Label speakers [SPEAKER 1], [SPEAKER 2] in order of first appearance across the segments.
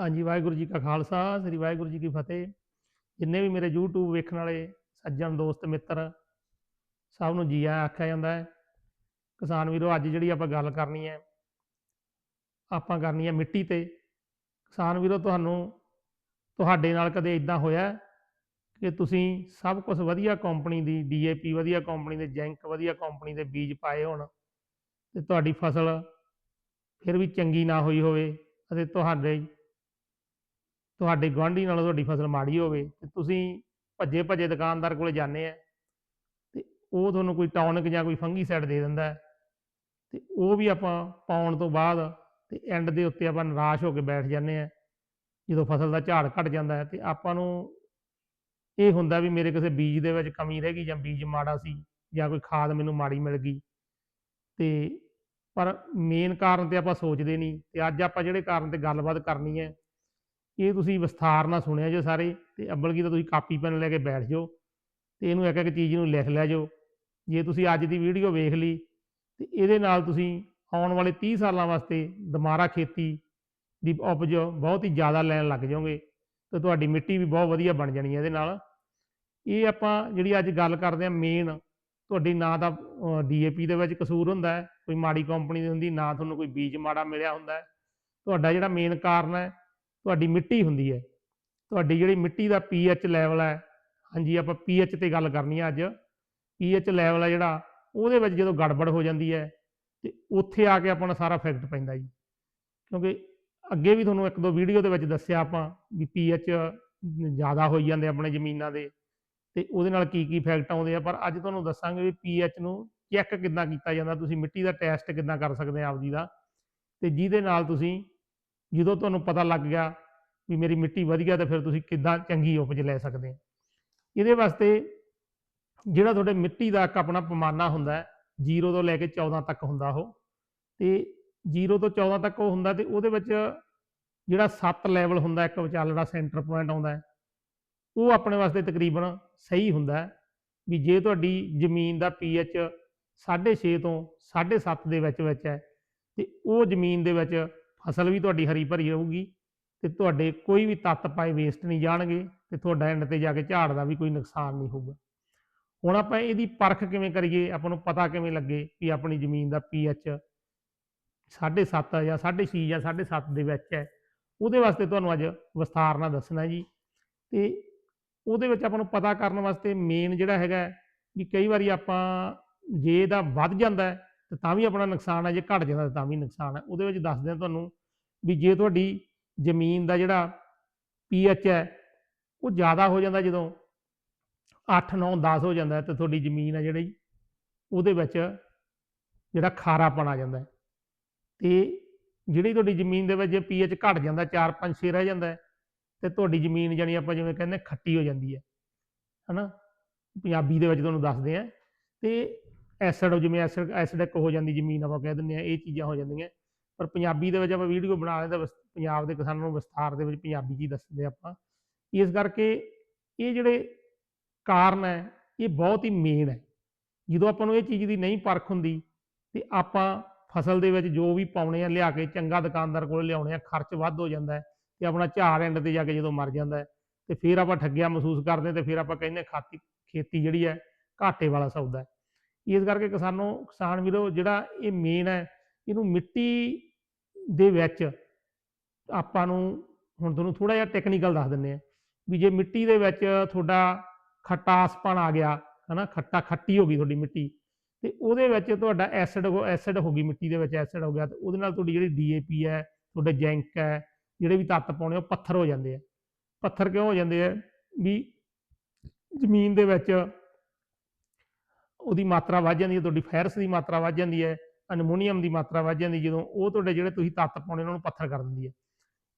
[SPEAKER 1] ਹਾਂਜੀ, ਵਾਹਿਗੁਰੂ ਜੀ ਕਾ ਖਾਲਸਾ, ਸ੍ਰੀ ਵਾਹਿਗੁਰੂ ਜੀ ਕੀ ਫਤਿਹ। ਜਿੰਨੇ ਵੀ ਮੇਰੇ YouTube ਵੇਖਣ ਵਾਲੇ ਸੱਜਣ, ਦੋਸਤ, ਮਿੱਤਰ, ਸਭ ਨੂੰ ਜੀ ਆਇਆਂ ਆਖਿਆ ਜਾਂਦਾ ਹੈ। ਕਿਸਾਨ ਵੀਰੋ, ਅੱਜ ਜਿਹੜੀ ਆਪਾਂ ਗੱਲ ਕਰਨੀ ਹੈ, ਆਪਾਂ ਕਰਨੀ ਹੈ ਮਿੱਟੀ ਤੇ। ਕਿਸਾਨ ਵੀਰੋ, ਤੁਹਾਨੂੰ, ਤੁਹਾਡੇ ਨਾਲ ਕਦੇ ਇਦਾਂ ਹੋਇਆ ਕਿ ਤੁਸੀਂ ਸਭ ਕੁਝ ਵਧੀਆ ਕੰਪਨੀ ਦੀ DAP ਵਧੀਆ ਕੰਪਨੀ ਦੇ ਜੈਂਕ, ਵਧੀਆ ਕੰਪਨੀ ਦੇ ਬੀਜ ਪਾਏ ਹੋਣ ਤੇ ਤੁਹਾਡੀ ਫਸਲ ਫਿਰ ਵੀ ਚੰਗੀ ਨਾ ਹੋਈ ਹੋਵੇ ਅਤੇ ਤੁਹਾਡੇ ਤੁਹਾਡੇ ਗੁਆਂਢੀ ਨਾਲੋਂ ਤੁਹਾਡੀ ਫਸਲ ਮਾੜੀ ਹੋਵੇ ਤੇ ਤੁਸੀਂ ਭੱਜੇ ਭੱਜੇ ਦੁਕਾਨਦਾਰ ਕੋਲੇ ਜਾਂਦੇ ਆ ਤੇ ਉਹ ਤੁਹਾਨੂੰ ਕੋਈ ਟੌਨਿਕ ਜਾਂ ਕੋਈ ਫੰਗੀਸਾਈਡ ਦੇ ਦਿੰਦਾ ਹੈ ਤੇ ਉਹ ਵੀ ਆਪਾਂ ਪਾਉਣ ਤੋਂ ਬਾਅਦ ਤੇ ਐਂਡ ਦੇ ਉੱਤੇ ਆਪਾਂ ਨਿਰਾਸ਼ ਹੋ ਕੇ ਬੈਠ ਜਾਂਦੇ ਆ, ਜਦੋਂ ਫਸਲ ਦਾ ਝਾੜ ਘਟ ਜਾਂਦਾ ਹੈ ਤੇ ਆਪਾਂ ਨੂੰ ਇਹ ਹੁੰਦਾ ਵੀ ਮੇਰੇ ਕਿਸੇ ਬੀਜ ਦੇ ਵਿੱਚ ਕਮੀ ਰਹਿ ਗਈ ਜਾਂ ਬੀਜ ਮਾੜਾ ਸੀ ਜਾਂ ਕੋਈ ਖਾਦ ਮੈਨੂੰ ਮਾੜੀ ਮਿਲ ਗਈ ਤੇ ਪਰ ਮੇਨ ਕਾਰਨ ਤੇ ਆਪਾਂ ਸੋਚਦੇ ਨਹੀਂ ਤੇ ਅੱਜ ਆਪਾਂ ਜਿਹੜੇ ਕਾਰਨ ਤੇ ਗੱਲਬਾਤ ਕਰਨੀ ਹੈ ਇਹ ਤੁਸੀਂ ਵਿਸਥਾਰ ਨਾਲ ਸੁਣਿਆ ਜੋ ਸਾਰੇ, ਤੇ ਅੱਬਲ ਕੀ ਤਾਂ ਤੁਸੀਂ ਕਾਪੀ ਪੈਨ ਲੈ ਕੇ ਬੈਠ ਜਾਓ, ਤੇ ਇਹਨੂੰ ਇੱਕ ਇੱਕ ਚੀਜ਼ ਨੂੰ ਲਿਖ ਲੈ ਜੋ ਜੇ ਤੁਸੀਂ ਅੱਜ ਦੀ ਵੀਡੀਓ ਵੇਖ ਲਈ, ਤੇ ਇਹਦੇ ਨਾਲ ਤੁਸੀਂ ਆਉਣ ਵਾਲੇ 30 ਸਾਲਾਂ ਵਾਸਤੇ ਦੁਬਾਰਾ ਖੇਤੀ ਦੀ ਉਪਜ ਬਹੁਤ ਹੀ ਜ਼ਿਆਦਾ ਲੈਣ ਲੱਗ ਜਾਓਗੇ, ਤੇ ਤੁਹਾਡੀ ਮਿੱਟੀ ਵੀ ਬਹੁਤ ਵਧੀਆ ਬਣ ਜਾਣੀ ਹੈ ਇਹਦੇ ਨਾਲ। ਇਹ ਆਪਾਂ ਜਿਹੜੀ ਅੱਜ ਗੱਲ ਕਰਦੇ ਆ ਮੇਨ ਤੁਹਾਡੀ ਨਾ ਤਾਂ ਡੀਏਪੀ ਦੇ ਵਿੱਚ ਕਸੂਰ ਹੁੰਦਾ ਹੈ, ਕੋਈ ਮਾੜੀ ਕੰਪਨੀ ਦੀ ਹੁੰਦੀ, ਨਾ ਤੁਹਾਨੂੰ ਕੋਈ ਬੀਜ ਮਾੜਾ ਮਿਲਿਆ ਹੁੰਦਾ ਹੈ। ਤੁਹਾਡਾ ਜਿਹੜਾ ਮੇਨ ਕਾਰਨ ਹੈ ਤੁਹਾਡੀ ਮਿੱਟੀ ਹੁੰਦੀ ਹੈ। ਤੁਹਾਡੀ ਜਿਹੜੀ ਮਿੱਟੀ ਦਾ ਪੀਐਚ ਲੈਵਲ ਹੈ, ਹਾਂਜੀ, ਆਪਾਂ ਪੀਐਚ ਤੇ ਗੱਲ ਕਰਨੀ ਹੈ ਅੱਜ। ਪੀਐਚ ਲੈਵਲ ਹੈ ਜਿਹੜਾ, ਉਹਦੇ ਵਿੱਚ ਜਦੋਂ ਗੜਬੜ ਹੋ ਜਾਂਦੀ ਹੈ, ਤੇ ਉੱਥੇ ਆ ਕੇ ਆਪਾਂ ਨੂੰ ਸਾਰਾ ਇਫੈਕਟ ਪੈਂਦਾ ਜੀ। ਕਿਉਂਕਿ ਅੱਗੇ ਵੀ ਤੁਹਾਨੂੰ ਇੱਕ ਦੋ ਵੀਡੀਓ ਦੇ ਵਿੱਚ ਦੱਸਿਆ ਆਪਾਂ ਵੀ ਪੀਐਚ ਜ਼ਿਆਦਾ ਹੋਈ ਜਾਂਦੇ ਆਪਣੇ ਜ਼ਮੀਨਾਂ ਦੇ, ਤੇ ਉਹਦੇ ਨਾਲ ਕੀ ਕੀ ਇਫੈਕਟ ਆਉਂਦੇ ਆ। ਪਰ ਅੱਜ ਤੁਹਾਨੂੰ ਦੱਸਾਂਗੇ ਵੀ ਪੀਐਚ ਨੂੰ ਚੈੱਕ ਕਿੱਦਾਂ ਕੀਤਾ ਜਾਂਦਾ, ਤੁਸੀਂ ਮਿੱਟੀ ਦਾ ਟੈਸਟ ਕਿੱਦਾਂ ਕਰ ਸਕਦੇ ਆ ਆਪਦੀ ਦਾ। ਤੇ ਜਿਹਦੇ ਨਾਲ ਤੁਸੀਂ ਜਦੋਂ ਤੁਹਾਨੂੰ ਪਤਾ ਲੱਗ ਗਿਆ ਵੀ ਮੇਰੀ ਮਿੱਟੀ ਵਧੀਆ ਤਾਂ ਫਿਰ ਤੁਸੀਂ ਕਿੱਦਾਂ ਚੰਗੀ ਉਪਜ ਲੈ ਸਕਦੇ ਆ ਇਹਦੇ ਵਾਸਤੇ ਜਿਹੜਾ ਤੁਹਾਡੇ ਮਿੱਟੀ ਦਾ ਇੱਕ ਆਪਣਾ ਪੈਮਾਨਾ ਹੁੰਦਾ ਹੈ 0 ਤੋਂ ਲੈ ਕੇ 14 ਤੱਕ ਹੁੰਦਾ ਉਹ। ਤੇ 0 ਤੋਂ 14 ਤੱਕ ਉਹ ਹੁੰਦਾ ਤੇ ਉਹਦੇ ਵਿੱਚ ਜਿਹੜਾ 7 ਲੈਵਲ ਹੁੰਦਾ, ਇੱਕ ਵਿਚਾਲੜਾ ਸੈਂਟਰ ਪੁਆਇੰਟ ਆਉਂਦਾ ਉਹ ਆਪਣੇ ਵਾਸਤੇ ਤਕਰੀਬਨ ਸਹੀ ਹੁੰਦਾ ਵੀ ਜੇ ਤੁਹਾਡੀ ਜ਼ਮੀਨ ਦਾ ਪੀਐਚ 6.5 ਤੋਂ 7.5 ਦੇ ਵਿੱਚ ਵਿੱਚ ਹੈ ਤੇ ਉਹ ਜ਼ਮੀਨ ਦੇ ਵਿੱਚ ਫਸਲ ਵੀ ਤੁਹਾਡੀ ਹਰੀ ਭਰੀ ਰਹੂਗੀ ਤੇ ਤੁਹਾਡੇ ਕੋਈ ਵੀ ਤੱਤ ਪਾਏ ਵੇਸਟ ਨਹੀਂ ਜਾਣਗੇ ਤੇ ਤੁਹਾਡਾ ਐਂਡ ਤੇ ਜਾ ਕੇ ਝਾੜ ਦਾ ਵੀ ਕੋਈ ਨੁਕਸਾਨ ਨਹੀਂ ਹੋਊਗਾ। ਹੁਣ ਆਪਾਂ ਇਹਦੀ ਪਰਖ ਕਿਵੇਂ ਕਰੀਏ? ਆਪਾਂ ਨੂੰ ਪਤਾ ਕਿਵੇਂ ਲੱਗੇ ਵੀ ਆਪਣੀ ਜ਼ਮੀਨ ਦਾ ਪੀਐਚ 7.5 ਜਾਂ 6.5 ਜਾਂ 7.5 ਦੇ ਵਿੱਚ ਹੈ? ਉਹਦੇ ਵਾਸਤੇ ਤੁਹਾਨੂੰ ਅੱਜ ਵਿਸਥਾਰ ਨਾਲ ਦੱਸਣਾ ਜੀ। ਤੇ ਉਹਦੇ ਵਿੱਚ ਆਪਾਂ ਨੂੰ ਪਤਾ ਕਰਨ ਵਾਸਤੇ ਮੇਨ ਜਿਹੜਾ ਹੈਗਾ ਵੀ ਕਈ ਵਾਰੀ ਆਪਾਂ ਜੇ ਇਹਦਾ ਵੱਧ ਜਾਂਦਾ ਤੇ ਤਾਂ ਵੀ ਆਪਣਾ ਨੁਕਸਾਨ ਹੈ, ਜੇ ਘਟ ਜਾਂਦਾ ਤਾਂ ਵੀ ਨੁਕਸਾਨ ਹੈ। ਉਹਦੇ ਵਿੱਚ ਦੱਸਦੇ ਹਾਂ ਤੁਹਾਨੂੰ ਵੀ ਜੇ ਤੁਹਾਡੀ ਜ਼ਮੀਨ ਦਾ ਜਿਹੜਾ ਪੀਐਚ ਹੈ, ਉਹ ਜ਼ਿਆਦਾ ਹੋ ਜਾਂਦਾ ਜਦੋਂ 8 9 10 ਹੋ ਜਾਂਦਾ ਤੇ ਤੁਹਾਡੀ ਜ਼ਮੀਨ ਹੈ ਜਿਹੜੀ, ਉਹਦੇ ਵਿੱਚ ਜਿਹੜਾ ਖਾਰਾਪਣ ਆ ਜਾਂਦਾ ਹੈ। ਤੇ ਜਿਹੜੀ ਤੁਹਾਡੀ ਜ਼ਮੀਨ ਦੇ ਵਿੱਚ ਜੇ ਪੀਐਚ ਘਟ ਜਾਂਦਾ 4 5 6 ਰਹਿ ਜਾਂਦਾ ਹੈ, ਤੇ ਤੁਹਾਡੀ ਜ਼ਮੀਨ ਜਾਨੀ ਆਪਾਂ ਜਿਵੇਂ ਕਹਿੰਦੇ ਖੱਟੀ ਹੋ ਜਾਂਦੀ ਹੈ। ਹਨਾ? ਪੰਜਾਬੀ ਦੇ ਵਿੱਚ ਤੁਹਾਨੂੰ ਦੱਸਦੇ ਆ ਤੇ ਐਸਿਡ ਜਿਵੇਂ ਐਸਿਡ ਐਸਿਡਿਕ ਹੋ ਜਾਂਦੀ ਜ਼ਮੀਨ ਆਪਾਂ ਕਹਿ ਦਿੰਦੇ ਆ ਇਹ ਚੀਜ਼ਾਂ ਹੋ ਜਾਂਦੀਆਂ। ਪਰ ਪੰਜਾਬੀ ਦੇ ਵਿੱਚ ਆਪਾਂ ਵੀਡੀਓ ਬਣਾ ਲੈਂਦੇ ਤਾਂ ਪੰਜਾਬ ਦੇ ਕਿਸਾਨਾਂ ਨੂੰ ਵਿਸਥਾਰ ਦੇ ਵਿੱਚ ਪੰਜਾਬੀ 'ਚ ਹੀ ਦੱਸਦੇ ਆਪਾਂ। ਇਸ ਕਰਕੇ ਇਹ ਜਿਹੜੇ ਕਾਰਨ ਹੈ, ਇਹ ਬਹੁਤ ਹੀ ਮੇਨ ਹੈ। ਜਦੋਂ ਆਪਾਂ ਨੂੰ ਇਹ ਚੀਜ਼ ਦੀ ਨਹੀਂ ਪਰਖ ਹੁੰਦੀ, ਤੇ ਆਪਾਂ ਫਸਲ ਦੇ ਵਿੱਚ ਜੋ ਵੀ ਪਾਉਣੇ ਆ, ਲਿਆ ਕੇ ਚੰਗਾ ਦੁਕਾਨਦਾਰ ਕੋਲ ਲਿਆਉਣੇ ਆ, ਖਰਚ ਵੱਧ ਹੋ ਜਾਂਦਾ ਹੈ ਤੇ ਆਪਣਾ ਝਾੜ ਐਂਡ ਤੇ ਜਾ ਕੇ ਜਦੋਂ ਮਰ ਜਾਂਦਾ ਹੈ, ਤੇ ਫਿਰ ਆਪਾਂ ਠੱਗਿਆ ਮਹਿਸੂਸ ਕਰਦੇ ਤੇ ਫਿਰ ਆਪਾਂ ਕਹਿੰਦੇ ਖਾਤੀ, ਖੇਤੀ ਜਿਹੜੀ ਹੈ, ਘਾਟੇ ਵਾਲਾ ਸੌਦਾ ਹੈ। ਇਸ ਕਰਕੇ ਕਿਸਾਨੋਂ ਕਿਸਾਨ ਵੀਰੋ ਜਿਹੜਾ ਇਹ ਮੇਨ ਹੈ, ਇਹਨੂੰ ਮਿੱਟੀ ਦੇ ਵਿੱਚ ਆਪਾਂ ਨੂੰ ਹੁਣ ਤੁਹਾਨੂੰ ਥੋੜਾ ਜਿਹਾ ਟੈਕਨੀਕਲ ਦੱਸ ਦਿੰਦੇ ਆ ਵੀ ਜੇ ਮਿੱਟੀ ਦੇ ਵਿੱਚ ਤੁਹਾਡਾ ਖਟਾਸਪਣ ਆ ਗਿਆ, ਹਨਾ, ਖੱਟਾ ਖੱਟੀ ਹੋ ਗਈ ਤੁਹਾਡੀ ਮਿੱਟੀ, ਤੇ ਉਹਦੇ ਵਿੱਚ ਤੁਹਾਡਾ ਐਸਿਡ ਐਸਿਡ ਹੋ ਗਈ ਮਿੱਟੀ ਦੇ ਵਿੱਚ ਐਸਿਡ ਹੋ ਗਿਆ, ਤੇ ਉਹਦੇ ਨਾਲ ਤੁਹਾਡੀ ਜਿਹੜੀ ਡੀਏਪੀ ਹੈ, ਤੁਹਾਡੇ ਜੈਂਕ ਹੈ, ਜਿਹੜੇ ਵੀ ਤੱਤ ਪਾਉਣੇ, ਉਹ ਪੱਥਰ ਹੋ ਜਾਂਦੇ ਆ। ਪੱਥਰ ਕਿਉਂ ਹੋ ਜਾਂਦੇ ਆ? ਵੀ ਜ਼ਮੀਨ ਦੇ ਵਿੱਚ ਉਹਦੀ ਮਾਤਰਾ ਵੱਧ ਜਾਂਦੀ ਹੈ, ਤੁਹਾਡੀ ਫੈਰਸ ਦੀ ਮਾਤਰਾ ਵੱਧ ਜਾਂਦੀ ਹੈ, ਅਨਮੋਨੀਅਮ ਦੀ ਮਾਤਰਾ ਵੱਧ ਜਾਂਦੀ ਜਦੋਂ ਉਹ ਤੁਹਾਡੇ ਜਿਹੜੇ ਤੁਸੀਂ ਤੱਤ ਪਾਉਣੇ ਉਹਨਾਂ ਨੂੰ ਪੱਥਰ ਕਰ ਦਿੰਦੀ ਹੈ।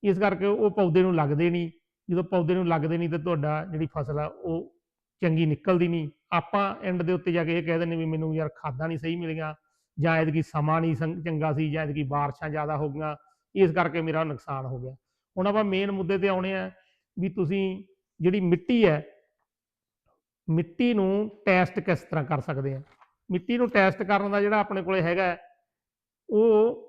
[SPEAKER 1] ਇਸ ਕਰਕੇ ਉਹ ਪੌਦੇ ਨੂੰ ਲੱਗਦੇ ਨਹੀਂ, ਜਦੋਂ ਪੌਦੇ ਨੂੰ ਲੱਗਦੇ ਨਹੀਂ ਤੇ ਤੁਹਾਡਾ ਜਿਹੜੀ ਫਸਲ ਆ, ਉਹ ਚੰਗੀ ਨਿਕਲਦੀ ਨਹੀਂ। ਆਪਾਂ ਐਂਡ ਦੇ ਉੱਤੇ ਜਾ ਕੇ ਇਹ ਕਹਿ ਦਿੰਦੇ ਵੀ ਮੈਨੂੰ ਯਾਰ ਖਾਦਾਂ ਨਹੀਂ ਸਹੀ ਮਿਲੀਆਂ, ਜਾਂ ਐਤਕੀ ਸਮਾਂ ਨਹੀਂ ਸੰ- ਚੰਗਾ ਸੀ, ਜਾਂ ਇਹਦੀ ਬਾਰਿਸ਼ਾਂ ਜ਼ਿਆਦਾ ਹੋ ਗਈਆਂ, ਇਸ ਕਰਕੇ ਮੇਰਾ ਨੁਕਸਾਨ ਹੋ ਗਿਆ। ਹੁਣ ਆਪਾਂ ਮੇਨ ਮੁੱਦੇ ਤੇ ਆਉਣੇ ਆ ਵੀ ਤੁਸੀਂ ਜਿਹੜੀ ਮਿੱਟੀ ਹੈ ਮਿੱਟੀ ਨੂੰ ਟੈਸਟ ਕਿਸ ਤਰ੍ਹਾਂ ਕਰ ਸਕਦੇ ਆ? ਮਿੱਟੀ ਨੂੰ ਟੈਸਟ ਕਰਨ ਦਾ ਜਿਹੜਾ ਆਪਣੇ ਕੋਲੇ ਹੈਗਾ, ਉਹ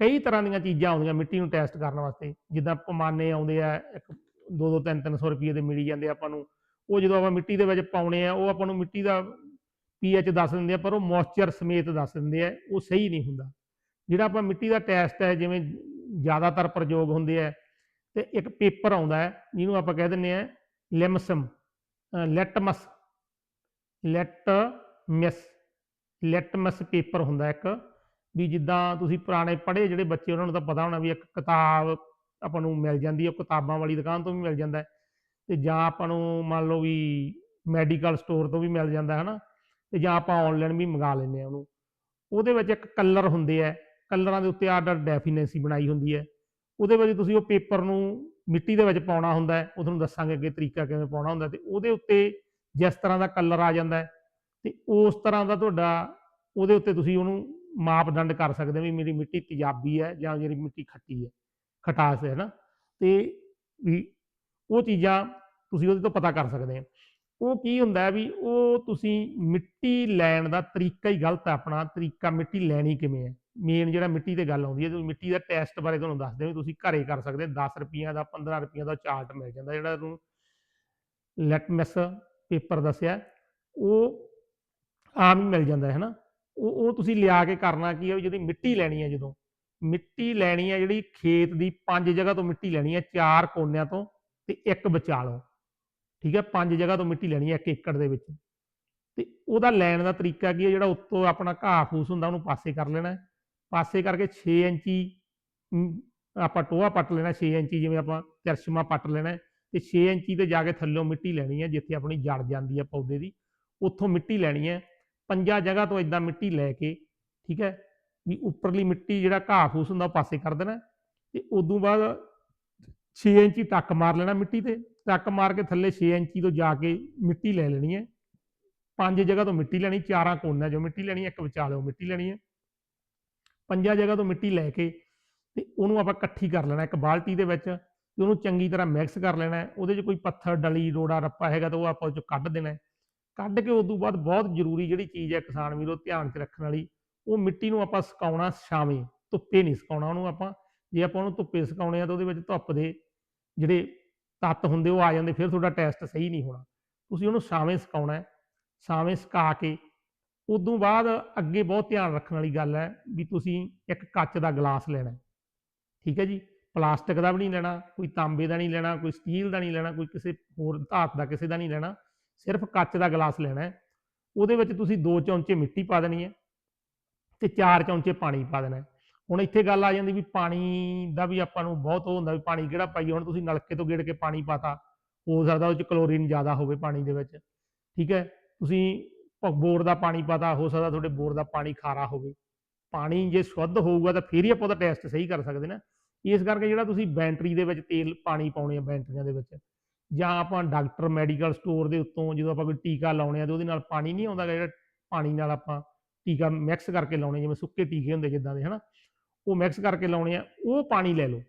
[SPEAKER 1] ਕਈ ਤਰ੍ਹਾਂ ਦੀਆਂ ਚੀਜ਼ਾਂ ਆਉਂਦੀਆਂ ਮਿੱਟੀ ਨੂੰ ਟੈਸਟ ਕਰਨ ਵਾਸਤੇ। ਜਿੱਦਾਂ ਪਮਾਨੇ ਆਉਂਦੇ ਆ, ਇੱਕ 2-2 3-300 ਰੁਪਏ ਦੇ ਮਿਲੀ ਜਾਂਦੇ ਆਪਾਂ ਨੂੰ। ਉਹ ਜਦੋਂ ਆਪਾਂ ਮਿੱਟੀ ਦੇ ਵਿੱਚ ਪਾਉਣੇ ਆ, ਉਹ ਆਪਾਂ ਨੂੰ ਮਿੱਟੀ ਦਾ ਪੀਐਚ ਦੱਸ ਦਿੰਦੇ ਆ, ਪਰ ਉਹ ਮੋਇਸਚਰ ਸਮੇਤ ਦੱਸ ਦਿੰਦੇ ਆ, ਉਹ ਸਹੀ ਨਹੀਂ ਹੁੰਦਾ। ਜਿਹੜਾ ਆਪਾਂ ਮਿੱਟੀ ਦਾ ਟੈਸਟ ਹੈ, ਜਿਵੇਂ ਜ਼ਿਆਦਾਤਰ ਪ੍ਰਯੋਗ ਹੁੰਦੇ ਆ, ਤੇ ਇੱਕ ਪੇਪਰ ਆਉਂਦਾ ਹੈ, ਜਿਹਨੂੰ ਆਪਾਂ ਕਹਿ ਦਿੰਦੇ ਆ, ਲਿਮਸਮ। ਲੈਟਮਸ ਲੈਟਮਸ ਲੈਟਮਸ ਪੇਪਰ ਹੁੰਦਾ ਇੱਕ, ਵੀ ਜਿੱਦਾਂ ਤੁਸੀਂ ਪੁਰਾਣੇ ਪੜ੍ਹੇ ਜਿਹੜੇ ਬੱਚੇ, ਉਹਨਾਂ ਨੂੰ ਤਾਂ ਪਤਾ ਹੋਣਾ ਵੀ ਇੱਕ ਕਿਤਾਬ ਆਪਾਂ ਨੂੰ ਮਿਲ ਜਾਂਦੀ ਹੈ ਉਹ ਕਿਤਾਬਾਂ ਵਾਲੀ ਦੁਕਾਨ ਤੋਂ ਵੀ ਮਿਲ ਜਾਂਦਾ ਹੈ। ਤੇ ਜਾਂ ਆਪਾਂ ਨੂੰ ਮੰਨ ਲਓ ਵੀ ਮੈਡੀਕਲ ਸਟੋਰ ਤੋਂ ਵੀ ਮਿਲ ਜਾਂਦਾ ਹੈ ਨਾ ਤੇ ਜਾਂ ਆਪਾਂ ਆਨਲਾਈਨ ਵੀ ਮੰਗਾ ਲੈਂਦੇ ਆ ਉਹਨੂੰ। ਉਹਦੇ ਵਿੱਚ ਇੱਕ ਕਲਰ ਹੁੰਦੇ ਆ, ਕਲਰਾਂ ਦੇ ਉੱਤੇ ਆਰਡਰ ਡੈਫੀਨੇਸੀ ਬਣਾਈ ਹੁੰਦੀ ਹੈ। ਉਹਦੇ ਵਿੱਚ ਤੁਸੀਂ ਉਹ ਪੇਪਰ ਨੂੰ ਮਿੱਟੀ ਦੇ ਵਿੱਚ ਪਾਉਣਾ ਹੁੰਦਾ ਹੈ ਉਹ ਤੁਹਾਨੂੰ ਦੱਸਾਂਗੇ ਅੱਗੇ ਤਰੀਕਾ ਕਿਵੇਂ ਪਾਉਣਾ ਹੁੰਦਾ ਤੇ ਉਹਦੇ ਉੱਤੇ ਜਿਸ ਤਰ੍ਹਾਂ ਦਾ ਕਲਰ ਆ ਜਾਂਦਾ ਹੈ ਤੇ ਉਸ ਤਰ੍ਹਾਂ ਦਾ ਤੁਹਾਡਾ ਉਹਦੇ ਉੱਤੇ ਤੁਸੀਂ ਉਹਨੂੰ ਮਾਪਦੰਡ ਕਰ ਸਕਦੇ ਵੀ ਮੇਰੀ ਮਿੱਟੀ ਤੇਜ਼ਾਬੀ ਹੈ ਜਾਂ ਮੇਰੀ ਮਿੱਟੀ ਖੱਟੀ ਹੈ, ਖਟਾਸ ਹੈ ਨਾ, ਤੇ ਵੀ ਉਹ ਚੀਜ਼ਾਂ ਤੁਸੀਂ ਉਹਦੇ ਤੋਂ ਪਤਾ ਕਰ ਸਕਦੇ ਹੋ। ਉਹ ਕੀ ਹੁੰਦਾ ਵੀ ਉਹ ਤੁਸੀਂ ਮਿੱਟੀ ਲੈਣ ਦਾ ਤਰੀਕਾ ਹੀ ਗਲਤ ਹੈ ਆਪਣਾ, ਤਰੀਕਾ ਮਿੱਟੀ ਲੈਣੀ ਕਿਵੇਂ ਹੈ? ਮੇਨ ਜਿਹੜਾ ਮਿੱਟੀ ਤੇ ਗੱਲ ਆਉਂਦੀ ਹੈ, ਤੁਸੀਂ ਮਿੱਟੀ ਦਾ ਟੈਸਟ ਬਾਰੇ ਤੁਹਾਨੂੰ ਦੱਸਦੇ ਹਾਂ ਵੀ ਤੁਸੀਂ ਘਰੇ ਕਰ ਸਕਦੇ ਹੋ 10 ਰੁਪਈਆਂ ਦਾ 15 ਰੁਪਈਆ ਦਾ ਚਾਰਟ ਮਿਲ ਜਾਂਦਾ, ਜਿਹੜਾ ਤੁਹਾਨੂੰ ਲੈਟਮਸ ਪੇਪਰ ਦੱਸਿਆ, ਉਹ ਆਮ ਹੀ ਮਿਲ ਜਾਂਦਾ ਹੈ ਨਾ? ਉਹ ਉਹ ਤੁਸੀਂ ਲਿਆ ਕੇ ਕਰਨਾ ਕੀ ਹੈ ਵੀ ਜਿਹੜੀ ਮਿੱਟੀ ਲੈਣੀ ਹੈ ਜਦੋਂ, ਮਿੱਟੀ ਲੈਣੀ ਹੈ ਜਿਹੜੀ ਖੇਤ ਦੀ ਪੰਜ ਜਗ੍ਹਾ ਤੋਂ ਮਿੱਟੀ ਲੈਣੀ ਹੈ, ਚਾਰ ਕੋਨਿਆਂ ਤੋਂ ਤੇ ਇੱਕ ਵਿਚਾਲੋਂ। ਠੀਕ ਹੈ, ਪੰਜ ਜਗ੍ਹਾ ਤੋਂ ਮਿੱਟੀ ਲੈਣੀ ਹੈ ਇੱਕ ਏਕੜ ਦੇ ਵਿੱਚ। ਤੇ ਉਹਦਾ ਲੈਣ ਦਾ ਤਰੀਕਾ ਕੀ ਹੈ, ਜਿਹੜਾ ਉੱਤੋਂ ਆਪਣਾ ਘਾਹ ਫੂਸ ਹੁੰਦਾ, ਉਹਨੂੰ ਪਾਸੇ ਕਰ ਲੈਣਾ ਪਾਸੇ ਕਰਕੇ 6 ਇੰਚੀ ਆਪਾਂ ਟੋਆ ਪੱਟ ਲੈਣਾ 6 ਇੰਚੀ ਜਿਵੇਂ ਆਪਾਂ ਚਰਸ਼ਮਾ ਪੱਟ ਲੈਣਾ ਹੈ। ਤੇ 6 ਇੰਚੀ ਤੇ ਜਾ ਕੇ ਥੱਲਿਓਂ ਮਿੱਟੀ ਲੈਣੀ ਹੈ, ਜਿੱਥੇ ਆਪਣੀ ਜੜ ਜਾਂਦੀ ਹੈ ਪੌਦੇ ਦੀ। ਉੱਥੋਂ ਮਿੱਟੀ ਲੈਣੀ ਹੈ, ਪੰਜਾਂ ਜਗ੍ਹਾ ਤੋਂ ਇਦਾਂ ਮਿੱਟੀ ਲੈ ਕੇ, ਠੀਕ ਹੈ, ਵੀ ਉੱਪਰਲੀ ਮਿੱਟੀ ਜਿਹੜਾ ਘਾਹ ਫੂਸ ਹੁੰਦਾ, ਉਹ ਪਾਸੇ ਕਰ ਦੇਣਾ ਤੇ ਉਦੋਂ ਬਾਅਦ 6 ਇੰਚੀ ਟੱਕ ਮਾਰ ਲੈਣਾ ਮਿੱਟੀ ਤੇ। ਟੱਕ ਮਾਰ ਕੇ ਥੱਲੇ 6 ਇੰਚੀ ਤੋਂ ਜਾ ਕੇ ਮਿੱਟੀ ਲੈ ਲੈਣੀ ਹੈ। ਪੰਜ ਜਗ੍ਹਾ ਤੋਂ ਮਿੱਟੀ ਲੈਣੀ, ਚਾਰਾਂ ਕੋਨਿਆਂ 'ਚੋਂ ਮਿੱਟੀ ਲੈਣੀ ਇੱਕ ਵਿਚਾਲਿਓਂ ਮਿੱਟੀ ਲੈਣੀ ਹੈ। ਪੰਜਾਂ ਜਗ੍ਹਾ ਤੋਂ ਮਿੱਟੀ ਲੈ ਕੇ ਤੇ ਉਹਨੂੰ ਆਪਾਂ ਇਕੱਠੀ ਕਰ ਲੈਣਾ, ਇੱਕ ਬਾਲਟੀ ਦੇ ਵਿੱਚ ਤੇ ਉਹਨੂੰ ਚੰਗੀ ਤਰ੍ਹਾਂ ਮਿਕਸ ਕਰ ਲੈਣਾ ਉਹਦੇ 'ਚ ਕੋਈ ਪੱਥਰ, ਡਲੀ, ਰੋੜਾ, ਰੱਪਾ ਹੈਗਾ ਤਾਂ ਉਹ ਆਪਾਂ ਉਹ 'ਚੋਂ ਕੱਢ ਦੇਣਾ ਕੱਢ ਕੇ ਉਸ ਤੋਂ ਬਾਅਦ ਬਹੁਤ ਜ਼ਰੂਰੀ ਜਿਹੜੀ ਚੀਜ਼ ਹੈ ਕਿਸਾਨ ਵੀਰੋ ਧਿਆਨ 'ਚ ਰੱਖਣ ਵਾਲੀ, ਉਹ ਮਿੱਟੀ ਨੂੰ ਆਪਾਂ ਸੁਕਾਉਣਾ ਛਾਵੇਂ, ਧੁੱਪੇ ਨਹੀਂ ਸੁਕਾਉਣਾ ਉਹਨੂੰ ਆਪਾਂ। ਜੇ ਆਪਾਂ ਉਹਨੂੰ ਧੁੱਪੇ ਸੁਕਾਉਣੇ ਆ ਤਾਂ ਉਹਦੇ ਵਿੱਚ ਧੁੱਪ ਦੇ ਜਿਹੜੇ ਤੱਤ ਹੁੰਦੇ ਉਹ ਆ ਜਾਂਦੇ, ਫਿਰ ਤੁਹਾਡਾ ਟੈਸਟ ਸਹੀ ਨਹੀਂ ਹੋਣਾ। ਤੁਸੀਂ ਉਹਨੂੰ ਛਾਵੇਂ ਸੁਕਾਉਣਾ ਹੈ, ਛਾਵੇਂ ਸੁਕਾ ਕੇ, ਉਦੋਂ ਬਾਅਦ ਅੱਗੇ ਬਹੁਤ ਧਿਆਨ ਰੱਖਣ ਵਾਲੀ ਗੱਲ ਹੈ ਵੀ ਤੁਸੀਂ ਇੱਕ ਕੱਚ ਦਾ ਗਲਾਸ ਲੈਣਾ ਠੀਕ ਹੈ ਜੀ? ਪਲਾਸਟਿਕ ਦਾ ਵੀ ਨਹੀਂ ਲੈਣਾ, ਕੋਈ ਤਾਂਬੇ ਦਾ ਨਹੀਂ ਲੈਣਾ, ਕੋਈ ਸਟੀਲ ਦਾ ਨਹੀਂ ਲੈਣਾ, ਕੋਈ ਕਿਸੇ ਹੋਰ ਧਾਤ ਦਾ, ਕਿਸੇ ਦਾ ਨਹੀਂ ਲੈਣਾ। ਸਿਰਫ ਕੱਚ ਦਾ ਗਲਾਸ ਲੈਣਾ ਉਹਦੇ ਵਿੱਚ ਤੁਸੀਂ ਦੋ ਚਮਚੇ ਮਿੱਟੀ ਪਾ ਦੇਣੀ ਹੈ ਤੇ ਚਾਰ ਚਮਚੇ ਪਾਣੀ ਪਾ ਦੇਣਾ ਹੁਣ ਇੱਥੇ ਗੱਲ ਆ ਜਾਂਦੀ ਵੀ ਪਾਣੀ ਦਾ ਵੀ ਆਪਾਂ ਨੂੰ ਬਹੁਤ ਉਹ ਹੁੰਦਾ ਵੀ ਪਾਣੀ ਕਿਹੜਾ ਪਾਈਏ, ਹੁਣ ਤੁਸੀਂ ਨਲਕੇ ਤੋਂ ਗੇੜ ਕੇ ਪਾਣੀ ਪਾਤਾ, ਹੋ ਸਕਦਾ ਉਹ ਚ ਕਲੋਰੀਨ ਜ਼ਿਆਦਾ ਹੋਵੇ ਪਾਣੀ ਦੇ ਵਿੱਚ, ਠੀਕ ਹੈ? ਤੁਸੀਂ ਬੋਰ ਦਾ ਪਾਣੀ ਪਾਤਾ, ਹੋ ਸਕਦਾ ਤੁਹਾਡੇ ਬੋਰ ਦਾ ਪਾਣੀ ਖਾਰਾ ਹੋਵੇ। ਪਾਣੀ ਜੇ ਸ਼ੁੱਧ ਹੋਊਗਾ ਤਾਂ ਫਿਰ ਹੀ ਆਪਾਂ ਉਹਦਾ ਟੈਸਟ ਸਹੀ ਕਰ ਸਕਦੇ ਨਾ। ਇਸ ਕਰਕੇ ਜਿਹੜਾ ਤੁਸੀਂ ਬੈਂਟਰੀ ਦੇ ਵਿੱਚ ਤੇਲ ਪਾਣੀ ਪਾਉਣੇ ਆ ਬੈਂਟਰੀਆਂ ਦੇ ਵਿੱਚ, ਜਾਂ ਆਪਾਂ ਡਾਕਟਰ ਮੈਡੀਕਲ ਸਟੋਰ ਦੇ ਉੱਤੋਂ ਜਦੋਂ ਆਪਾਂ ਕੋਈ ਟੀਕਾ ਲਾਉਣੇ ਆ ਤੇ ਉਹਦੇ ਨਾਲ ਪਾਣੀ ਨਹੀਂ ਆਉਂਦਾ ਜਿਹੜਾ ਪਾਣੀ ਨਾਲ ਆਪਾਂ ਟੀਕਾ ਮਿਕਸ ਕਰਕੇ ਲਾਉਣੇ ਜਿਵੇਂ ਸੁੱਕੇ ਟੀਕੇ ਹੁੰਦੇ ਜਿੱਦਾਂ ਦੇ, ਹਨਾ? ਉਹ ਮਿਕਸ ਕਰਕੇ ਲਾਉਣੇ ਆ, ਉਹ ਪਾਣੀ ਲੈ ਲਓ।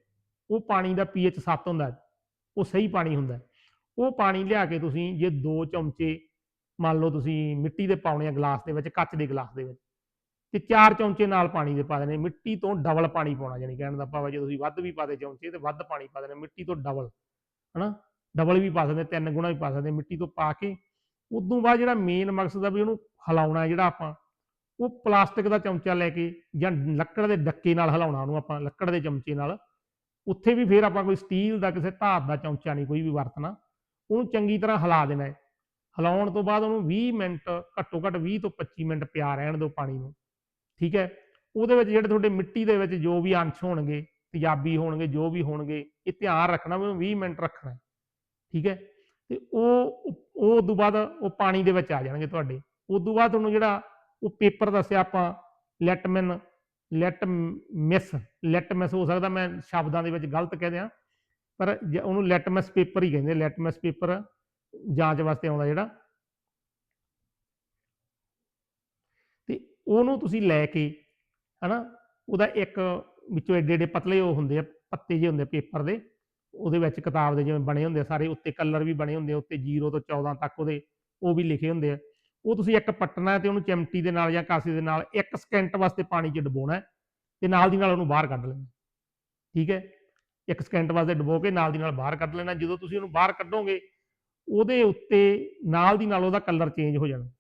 [SPEAKER 1] ਉਹ ਪਾਣੀ ਦਾ ਪੀਐਚ 7 ਹੁੰਦਾ ਉਹ ਸਹੀ ਪਾਣੀ ਹੁੰਦਾ ਉਹ ਪਾਣੀ ਲਿਆ ਕੇ ਤੁਸੀਂ ਜੇ ਦੋ ਚਮਚੇ ਮੰਨ ਲਓ ਤੁਸੀਂ ਮਿੱਟੀ ਦੇ ਪਾਉਣੇ ਆ ਗਲਾਸ ਦੇ ਵਿੱਚ, ਕੱਚ ਦੇ ਗਲਾਸ ਦੇ ਵਿੱਚ, ਤੇ ਚਾਰ ਚਮਚੇ ਨਾਲ ਪਾਣੀ ਦੇ ਪਾ ਦੇਣੇ, ਮਿੱਟੀ ਤੋਂ ਡਬਲ ਪਾਣੀ ਪਾਉਣਾ ਜਾਨੀ ਕਹਿਣ ਦਾ ਭਾਵ ਜੇ ਤੁਸੀਂ ਵੱਧ ਵੀ ਪਾਦੇ ਚਮਚੇ ਤੇ ਵੱਧ ਪਾਣੀ ਪਾ ਦੇਣਾ, ਮਿੱਟੀ ਤੋਂ ਡਬਲ, ਹਨਾ? ਡਬਲ ਵੀ ਪਾ ਸਕਦੇ, ਤਿੰਨ ਗੁਣਾ ਵੀ ਪਾ ਸਕਦੇ, ਮਿੱਟੀ ਤੋਂ ਪਾ ਕੇ। ਉਦੋਂ ਬਾਅਦ ਜਿਹੜਾ ਮੇਨ ਮਕਸਦ ਆ ਵੀ ਉਹਨੂੰ ਹਿਲਾਉਣਾ ਜਿਹੜਾ ਆਪਾਂ ਉਹ ਪਲਾਸਟਿਕ ਦਾ ਚਮਚਾ ਲੈ ਕੇ ਜਾਂ ਲੱਕੜ ਦੇ ਡੱਕੇ ਨਾਲ ਹਿਲਾਉਣਾ ਉਹਨੂੰ ਆਪਾਂ, ਲੱਕੜ ਦੇ ਚਮਚੇ ਨਾਲ। ਉੱਥੇ ਵੀ ਫਿਰ ਆਪਾਂ ਕੋਈ ਸਟੀਲ ਦਾ, ਕਿਸੇ ਧਾਤ ਦਾ ਚਮਚਾ ਨਹੀਂ, ਕੋਈ ਵੀ ਵਰਤਣਾ। ਉਹਨੂੰ ਚੰਗੀ ਤਰ੍ਹਾਂ ਹਿਲਾ ਦੇਣਾ ਹੈ। ਹਿਲਾਉਣ ਤੋਂ ਬਾਅਦ ਉਹਨੂੰ 20 ਮਿੰਟ, ਘੱਟੋ ਘੱਟ 20 ਤੋਂ 25 ਮਿੰਟ ਪਿਆ ਰਹਿਣ ਦਿਓ ਪਾਣੀ ਨੂੰ। ਠੀਕ ਹੈ? ਉਹਦੇ ਵਿੱਚ ਜਿਹੜੇ ਤੁਹਾਡੇ ਮਿੱਟੀ ਦੇ ਵਿੱਚ ਜੋ ਵੀ ਅੰਸ਼ ਹੋਣਗੇ, ਤੇਜ਼ਾਬੀ ਹੋਣਗੇ, ਜੋ ਵੀ ਹੋਣਗੇ, ਇਹ ਧਿਆਨ ਰੱਖਣਾ, ਵੀ ਉਹਨੂੰ 20 ਮਿੰਟ ਰੱਖਣਾ ਠੀਕ ਹੈ? ਤੇ ਉਹ ਉਹ ਤੋਂ ਬਾਅਦ ਉਹ ਪਾਣੀ ਦੇ ਵਿੱਚ ਆ ਜਾਣਗੇ ਤੁਹਾਡੇ। ਉਸ ਤੋਂ ਬਾਅਦ ਤੁਹਾਨੂੰ ਜਿਹੜਾ ਉਹ ਪੇਪਰ ਦੱਸਿਆ ਆਪਾਂ ਲੈਟਮਨ ਲੈਟ ਮਿਸ ਲੈਟ ਮਿਸ ਹੋ ਸਕਦਾ, ਮੈਂ ਸ਼ਬਦਾਂ ਦੇ ਵਿੱਚ ਗਲਤ ਕਹਿ ਦਿਆਂ, ਪਰ ਜ- ਉਹਨੂੰ ਲੈਟਮਸ ਪੇਪਰ ਹੀ ਕਹਿੰਦੇ ਲੈਟਮਸ ਪੇਪਰ ਜਾਂਚ ਵਾਸਤੇ ਆਉਂਦਾ ਜਿਹੜਾ। ਤੇ ਉਹਨੂੰ ਤੁਸੀਂ ਲੈ ਕੇ, ਹਨਾ, ਉਹਦਾ ਇੱਕ ਵਿੱਚੋਂ ਏਡੇ ਏਡੇ ਪਤਲੇ ਉਹ ਹੁੰਦੇ ਆ, ਪੱਤੇ ਜਿਹੇ ਹੁੰਦੇ ਪੇਪਰ ਦੇ, ਉਹਦੇ ਵਿੱਚ ਕਿਤਾਬ ਦੇ ਜਿਵੇਂ ਬਣੇ ਹੁੰਦੇ ਆ, ਸਾਰੇ ਉੱਤੇ ਕਲਰ ਵੀ ਬਣੇ ਹੁੰਦੇ ਆ, ਉੱਤੇ 0 ਤੋਂ 14 ਤੱਕ ਉਹਦੇ ਉਹ ਵੀ ਲਿਖੇ ਹੁੰਦੇ ਆ। ਉਹ ਤੁਸੀਂ ਇੱਕ ਪੱਟਣਾ ਹੈ ਤੇ ਉਹਨੂੰ ਚਮਟੀ ਦੇ ਨਾਲ ਜਾਂ ਕਾਸੇ ਦੇ ਨਾਲ ਇੱਕ ਸਕਿੰਟ ਵਾਸਤੇ ਪਾਣੀ 'ਚ ਡੁਬੋਣਾ ਹੈ ਤੇ ਨਾਲ ਦੀ ਨਾਲ ਉਹਨੂੰ ਬਾਹਰ ਕੱਢ ਲੈਣਾ ਠੀਕ ਹੈ? ਇੱਕ ਸਕਿੰਟ ਵਾਸਤੇ ਡੁਬੋ ਕੇ ਨਾਲ ਦੀ ਨਾਲ ਬਾਹਰ ਕੱਢ ਲੈਣਾ ਜਦੋਂ ਤੁਸੀਂ ਉਹਨੂੰ ਬਾਹਰ ਕੱਢੋਗੇ, ਉਹਦੇ ਉੱਤੇ ਨਾਲ ਦੀ ਨਾਲ ਉਹਦਾ ਕਲਰ ਚੇਂਜ ਹੋ ਜਾਣਾ।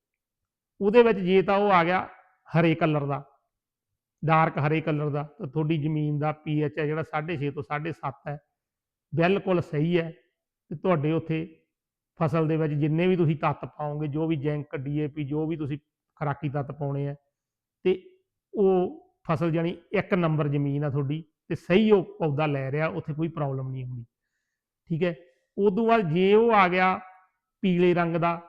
[SPEAKER 1] ਉਹਦੇ ਵਿੱਚ ਜੇ ਤਾਂ ਉਹ ਆ ਗਿਆ ਹਰੇ ਕਲਰ ਦਾ ਡਾਰਕ ਹਰੇ ਕਲਰ ਦਾ, ਤਾਂ ਤੁਹਾਡੀ ਜ਼ਮੀਨ ਦਾ ਪੀਐਚ ਹੈ ਜਿਹੜਾ 6.5 ਤੋਂ 7.5 ਹੈ। ਬਿਲਕੁਲ ਸਹੀ ਹੈ ਤੇ ਤੁਹਾਡੇ ਉੱਥੇ ਫਸਲ ਦੇ ਵਿੱਚ ਜਿੰਨੇ ਵੀ ਤੁਸੀਂ ਤੱਤ ਪਾਓਗੇ, ਜੋ ਵੀ ਜ਼ਿੰਕ ਡੀਏਪੀ, ਜੋ ਵੀ ਤੁਸੀਂ ਖਰਾਕੀ ਤੱਤ ਪਾਉਣੇ ਆ, ਤੇ ਉਹ ਫਸਲ ਜਾਨੀ ਇੱਕ ਨੰਬਰ ਜ਼ਮੀਨ ਆ ਤੁਹਾਡੀ, ਤੇ ਸਹੀ ਉਹ ਪੌਦਾ ਲੈ ਰਿਹਾ, ਉੱਥੇ ਕੋਈ ਪ੍ਰੋਬਲਮ ਨਹੀਂ ਹੁੰਦੀ। ਠੀਕ ਹੈ? ਉਦੋਂ ਬਾਅਦ ਜੇ ਉਹ ਆ ਗਿਆ ਪੀਲੇ ਰੰਗ ਦਾ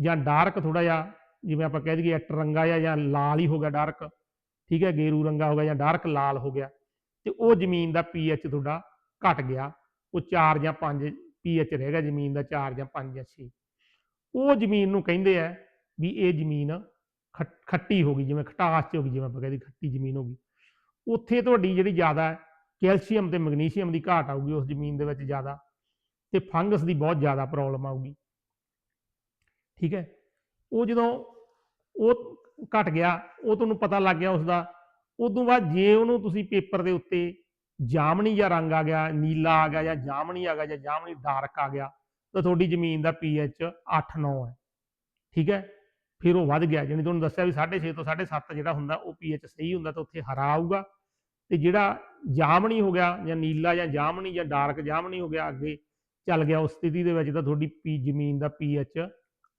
[SPEAKER 1] ਜਾਂ ਡਾਰਕ ਥੋੜਾ ਜਿਹਾ, ਜਿਵੇਂ ਆਪਾਂ ਕਹਿ ਦਈਏ ਟਰੰਗਾ ਜਾਂ ਜਾਂ ਲਾਲ ਹੀ ਹੋ ਗਿਆ ਡਾਰਕ ਠੀਕ ਹੈ? ਗੇਰੂ ਰੰਗਾ ਹੋ ਗਿਆ ਜਾਂ ਡਾਰਕ ਲਾਲ ਹੋ ਗਿਆ, ਤੇ ਉਹ ਜ਼ਮੀਨ ਦਾ ਪੀਐਚ ਤੁਹਾਡਾ ਘਟ ਗਿਆ, ਉਹ 4 ਜਾਂ 5 ਪੀਐਚ ਰਹਿ ਜ਼ਮੀਨ ਦਾ 4 ਜਾਂ 5 ਜਾਂ 6 ਉਹ ਜ਼ਮੀਨ ਨੂੰ ਕਹਿੰਦੇ ਆ ਵੀ ਇਹ ਜ਼ਮੀਨ ਖੱਟੀ ਹੋ ਗਈ, ਜਿਵੇਂ ਖਟਾਸ ਚ ਹੋ ਗਈ, ਜਿਵੇਂ ਆਪਾਂ ਕਹਿੰਦੇ ਖੱਟੀ ਜ਼ਮੀਨ ਹੋ ਗਈ। ਉੱਥੇ ਤੁਹਾਡੀ ਜਿਹੜੀ ਜ਼ਿਆਦਾ ਕੈਲਸ਼ੀਅਮ ਤੇ ਮੈਗਨੀਸ਼ੀਅਮ ਦੀ ਘਾਟ ਆਊਗੀ ਉਸ ਜ਼ਮੀਨ ਦੇ ਵਿੱਚ ਜ਼ਿਆਦਾ ਤੇ ਫੰਗਸ ਦੀ ਬਹੁਤ ਜ਼ਿਆਦਾ ਪ੍ਰੋਬਲਮ ਆਊਗੀ। ਠੀਕ ਹੈ? ਉਹ ਜਦੋਂ ਉਹ ਘਟ ਗਿਆ, ਉਹ ਤੁਹਾਨੂੰ ਪਤਾ ਲੱਗ ਗਿਆ ਉਸ ਦਾ ਉਦੋਂ ਬਾਅਦ ਜੇ ਉਹਨੂੰ ਤੁਸੀਂ ਪੇਪਰ ਦੇ ਉੱਤੇ ਜਾਮਣੀ ਜਾਂ ਰੰਗ ਆ ਗਿਆ, ਨੀਲਾ ਆ ਗਿਆ ਜਾਂ ਜਾਮਣੀ ਆ ਗਿਆ ਜਾਂ ਜਾਮਣੀ ਡਾਰਕ ਆ ਗਿਆ, ਤਾਂ ਤੁਹਾਡੀ ਜ਼ਮੀਨ ਦਾ ਪੀਐਚ 8-9 ਹੈ। ਠੀਕ ਹੈ? ਫਿਰ ਉਹ ਵੱਧ ਗਿਆ ਜਿਹਨੇ ਤੁਹਾਨੂੰ ਦੱਸਿਆ ਵੀ 6.5 ਤੋਂ 7.5 ਜਿਹੜਾ ਹੁੰਦਾ, ਉਹ ਪੀਐਚ ਸਹੀ ਹੁੰਦਾ ਤਾਂ ਉੱਥੇ ਹਰਾ ਆਊਗਾ। ਤੇ ਜਿਹੜਾ ਜਾਮਣੀ ਹੋ ਗਿਆ ਜਾਂ ਨੀਲਾ ਜਾਂ ਜਾਮਣੀ ਜਾਂ ਡਾਰਕ ਜਾਮਣੀ ਹੋ ਗਿਆ, ਅੱਗੇ ਚੱਲ ਗਿਆ, ਉਸ ਸਥਿਤੀ ਦੇ ਵਿੱਚ ਤਾਂ ਤੁਹਾਡੀ ਪੀ ਜ਼ਮੀਨ ਦਾ ਪੀਐਚ